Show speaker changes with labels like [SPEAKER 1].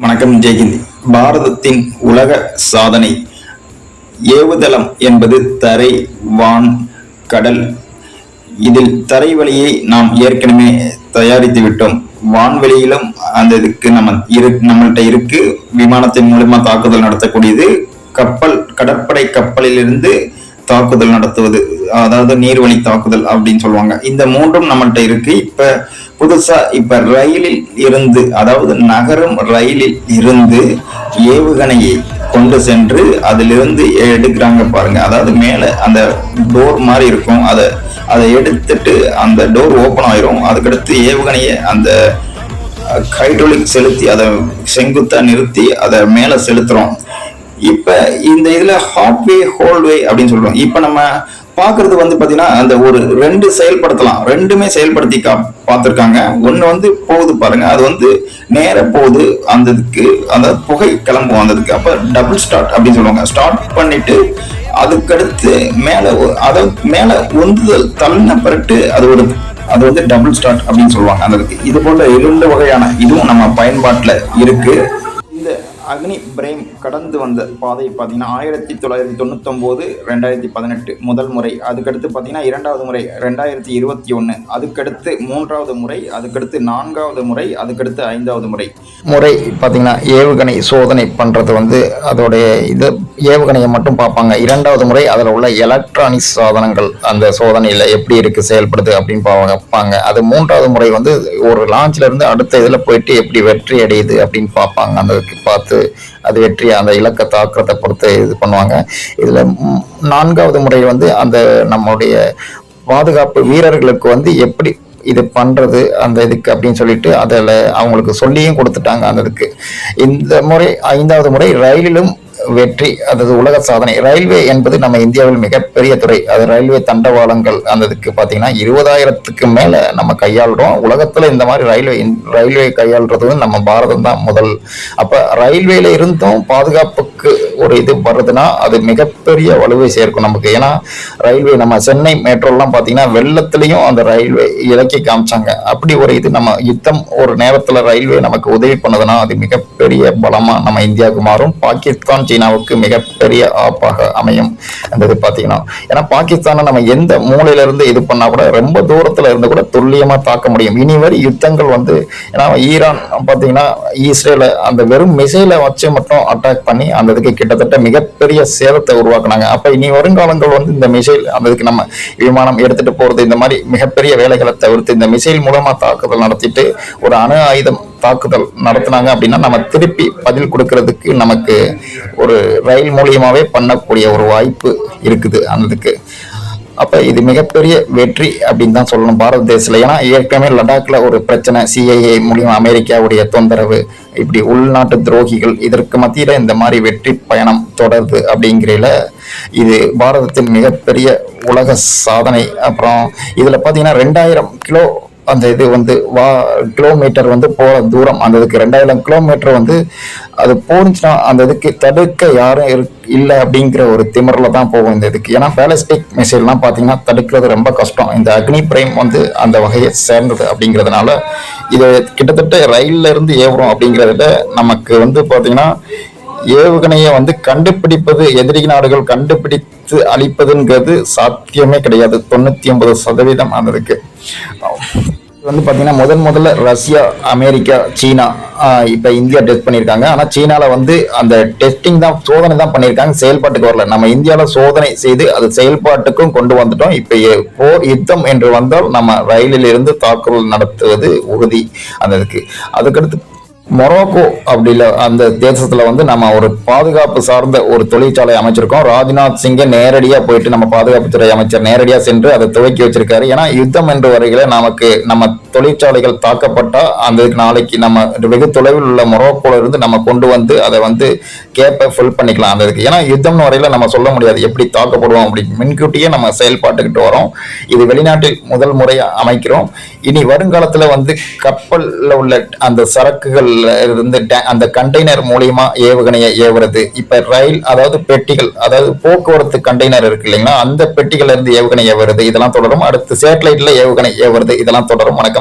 [SPEAKER 1] வணக்கம் ஜெயஹிந்த் பாரதத்தின் உலக சாதனை ஏவுதளம் என்பது தரை வான் கடல். இதில் தரை வழியை நாம் ஏற்கனவே தயாரித்து விட்டோம். வான்வெளியிலும் அந்த இதுக்கு நம்ம இரு நம்மள்கிட்ட இருக்கு. விமானத்தின் மூலமா தாக்குதல் நடத்தக்கூடியது. கப்பல் கடற்படை கப்பலிலிருந்து தாக்குதல் நடத்துவது. அதாவது நீர்வழி தாக்குதல் அப்படின்னு சொல்லுவாங்க. இந்த மூன்றும் நம்மகிட்ட இருக்கு. இப்ப புதுசா இப்ப ரயிலில் இருந்து அதாவது நகரும் ரயிலில் இருந்து ஏவுகணையை கொண்டு சென்று அதிலிருந்து எடுக்கிறாங்க பாருங்க. அதாவது மேலே அந்த டோர் மாதிரி இருக்கும். அதை அதை எடுத்துட்டு அந்த டோர் ஓப்பன் ஆயிரும். அதுக்கடுத்து ஏவுகணையை அந்த ஹைட்ரோலிக் செலுத்தி அதை செங்குத்தா நிறுத்தி அதை மேலே செலுத்துறோம். இப்ப இந்த இதுல ஹாட்வே ஹோல்வே அப்படின்னு சொல்றோம் இப்ப நம்ம பாக்குறது வந்து பாத்தீங்கன்னா அந்த ஒரு ரெண்டு செயல்படுத்தலாம். ரெண்டுமே செயல்படுத்தி கா பார்த்துருக்காங்க ஒன்று வந்து போகுது பாருங்க. அது வந்து நேர போகுது அந்த இதுக்கு அந்த புகை கிளம்பும் அந்த இதுக்கு அப்ப டபுள் ஸ்டார்ட் அப்படின்னு சொல்லுவாங்க. ஸ்டார்ட் பண்ணிட்டு அதுக்கடுத்து மேல அதை மேல உந்துதல் தள்ளின பிறட்டு அது ஒரு அது வந்து டபுள் ஸ்டார்ட் அப்படின்னு சொல்லுவாங்க. அந்த இது போல இரண்டு வகையான இதுவும் நம்ம பயன்பாட்டுல இருக்கு. அக்னி பிரேம் கடந்து வந்த பாதை பார்த்தீங்கன்னா ஆயிரத்தி தொள்ளாயிரத்தி தொண்ணூத்தொம்போது ரெண்டாயிரத்தி பதினெட்டு முதல் முறை. அதுக்கடுத்து பார்த்தீங்கன்னா இரண்டாவது முறை ரெண்டாயிரத்தி இருபத்தி ஒன்று அதுக்கடுத்து மூன்றாவது முறை அதுக்கடுத்து நான்காவது முறை அதுக்கடுத்து ஐந்தாவது முறை.
[SPEAKER 2] முறை பார்த்தீங்கன்னா ஏவுகணை சோதனை பண்ணுறது வந்து அதோடைய இது ஏவுகணையை மட்டும் பார்ப்பாங்க. இரண்டாவது முறை அதில் உள்ள எலக்ட்ரானிக்ஸ் சாதனங்கள் அந்த சோதனையில் எப்படி இருக்குது செயல்படுது அப்படின்னு பார்ப்பாங்க. அது மூன்றாவது முறை வந்து ஒரு லான்ச்லேருந்து அடுத்த இதில் போயிட்டு எப்படி வெற்றி அடையுது அப்படின்னு பார்ப்பாங்க. அந்த பார்த்து பொறுத்து அது வெற்றி அந்த இலக்கை தாக்குறதை பொறுத்து இது பண்ணுவாங்க. இதில் நான்காவது முறை வந்து அந்த நம்மளுடைய பாதுகாப்பு வீரர்களுக்கு வந்து எப்படி இது பண்றது அந்த இதுக்கு அப்படின்னு சொல்லிட்டு அதில் அவங்களுக்கு சொல்லியும் கொடுத்துட்டாங்க அந்த இதுக்கு. இந்த முறை ஐந்தாவது முறை ரயிலிலும் வெற்றி அதாவது உலக சாதனை. ரயில்வே என்பது நம்ம இந்தியாவில் மிகப்பெரிய துறை. அது ரயில்வே தண்டவாளங்கள் அந்த இதுக்கு பார்த்தீங்கன்னா இருபதாயிரத்துக்கு மேலே நம்ம கையாளுறோம். உலகத்தில் இந்த மாதிரி ரயில்வே ரயில்வே கையாளுறது நம்ம பாரதம் தான் முதல். அப்போ ரயில்வேல இருந்தும் பாதுகாப்புக்கு ஒரு இது வர்றதுன்னா அது மிகப்பெரிய வலுவை சேர்க்கும் நமக்கு. ஏன்னா ரயில்வே நம்ம சென்னை மெட்ரோலாம் பார்த்தீங்கன்னா வெள்ளத்துலேயும் அந்த ரயில்வே இலக்கி காமிச்சாங்க. அப்படி ஒரு இது நம்ம யுத்தம் ஒரு நேரத்தில் ரயில்வே நமக்கு உதவி பண்ணதுன்னா அது மிகப்பெரிய பலமாக நம்ம இந்தியாவுக்கு மாறும். பாகிஸ்தான் சீனாவுக்கு மிகப்பெரிய ஆப்பாக அமையும். அந்த இது பார்த்தீங்கன்னா ஏன்னா பாகிஸ்தானை நம்ம எந்த மூலையிலிருந்து இது பண்ணால் கூட ரொம்ப தூரத்தில் இருந்து கூட துல்லியமாக தாக்க முடியும். இனி வரை யுத்தங்கள் வந்து ஏன்னா ஈரான் பார்த்தீங்கன்னா இஸ்ரேலை அந்த வெறும் மிசைலை வச்சு மட்டும் அட்டாக் பண்ணி அந்த இதுக்கு கிட்டத்தட்ட மிகப்பெரிய சேதத்தை உருவாக்குனாங்க. அப்ப இனி வருங்காலங்கள் வந்து இந்த மிசைல் அந்த இதுக்கு நம்ம விமானம் எடுத்துட்டு போறது இந்த மாதிரி மிகப்பெரிய வேலைகளை தவிர்த்து இந்த மிசைல் மூலமா தாக்குதல் நடத்திட்டு ஒரு அணு ஆயுதம் தாக்குதல் நடத்தினாங்க அப்படின்னா நம்ம திருப்பி பதில் கொடுக்கறதுக்கு நமக்கு ஒரு ரயில் மூலியமாவே பண்ணக்கூடிய ஒரு வாய்ப்பு இருக்குது அந்த இதுக்கு. அப்ப இது மிகப்பெரிய வெற்றி அப்படின்னு தான் சொல்லணும் பாரத தேசத்துல. ஏன்னா ஏற்கனவே லடாக்ல ஒரு பிரச்சனை சிஐஏ மூலியம் அமெரிக்காவுடைய தொந்தரவு இப்படி உள்நாட்டு துரோகிகள் இதற்கு மத்தியில இந்த மாதிரி வெற்றி பயணம் தொடருது அப்படிங்கிறல இது பாரதத்தின் மிகப்பெரிய உலக சாதனை. அப்புறம் இதுல பாத்தீங்கன்னா ரெண்டாயிரம் கிலோ அந்த இது வந்து வா கிலோமீட்டர் வந்து போகிற தூரம். அந்த இதுக்கு ரெண்டாயிரம் கிலோமீட்டர் வந்து அது போனுச்சுன்னா அந்த இதுக்கு தடுக்க யாரும் இரு- இல்லை அப்படிங்கிற ஒரு திமிரில் தான் போகும் இந்த இதுக்கு. ஏன்னா பேலஸ்டிக் மிசைல்லாம் பார்த்தீங்கன்னா தடுக்கிறது ரொம்ப கஷ்டம். இந்த அக்னி பிரைம் வந்து அந்த வகையை சேர்ந்தது அப்படிங்கிறதுனால இது கிட்டத்தட்ட ரயில்ல இருந்து ஏவுறோம் அப்படிங்கிறதுல நமக்கு வந்து பார்த்தீங்கன்னா ஏவுகணையை வந்து கண்டுபிடிப்பது எதிரி நாடுகள் கண்டுபிடித்து அழிப்பதுங்கிறது சாத்தியமே கிடையாது. தொண்ணூற்றி ஒன்பது சதவீதம் அந்த இருக்கு வந்து பார்த்தீங்கன்னா முதன் முதல்ல ரஷ்யா அமெரிக்கா சீனா இப்போ இந்தியா டெஸ்ட் பண்ணியிருக்காங்க. ஆனால் சீனாவில் வந்து அந்த டெஸ்டிங் தான் சோதனை தான் பண்ணியிருக்காங்க. செயல்பாட்டுக்கு வரல. நம்ம இந்தியாவில் சோதனை செய்து அது செயல்பாட்டுக்கும் கொண்டு வந்துட்டோம். இப்போ போர் யுத்தம் என்று வந்தால் நம்ம ரயிலில் இருந்து தாக்குதல் நடத்துவது உறுதி. அந்த இதுக்கு. அதுக்கடுத்து மொரோக்கோ அப்படில அந்த தேசத்துல வந்து நம்ம ஒரு பாதுகாப்பு சார்ந்த ஒரு தொழிற்சாலை அமைச்சிருக்கோம். ராஜ்நாத் சிங்கை நேரடியா போயிட்டு நம்ம பாதுகாப்புத்துறை அமைச்சர் நேரடியா சென்று அதை துவக்கி வச்சிருக்காரு. ஏன்னா யுத்தம் என்று வரையில நமக்கு நம்ம தொழிற்சாலைகள் தாக்கப்பட்டா அந்த நாளைக்கு நம்ம வெகு தொலைவில் உள்ள மொரோக்கோல இருந்து நம்ம கொண்டு வந்து அதை வந்து கேப்பை ஃபில் பண்ணிக்கலாம் அந்த இதுக்கு ஏன்னா யுத்தம்னு வரையில நம்ம சொல்ல முடியாது. எப்படி தாக்கப்படுவோம் அப்படி முன்கூட்டியே நம்ம செயல்பாட்டுக்கிட்டு வரோம். இது வெளிநாட்டில் முதல் முறையா அமைக்கிறோம். இனி வருங்காலத்துல வந்து கப்பல்ல உள்ள அந்த சரக்குகள் இருந்து அந்த கண்டெய்னர் மூலியமா ஏவுகணையை ஏவுறது. இப்ப ரயில் அதாவது பெட்டிகள் அதாவது போக்குவரத்து கண்டெய்னர் இருக்கு இல்லைங்களா? அந்த பெட்டிகள் இருந்து ஏவுகணை ஏவுறது. இதெல்லாம் தொடரும். அடுத்து சேட்டலைட்ல ஏவுகணை ஏவுறது. இதெல்லாம் தொடரும். வணக்கம்.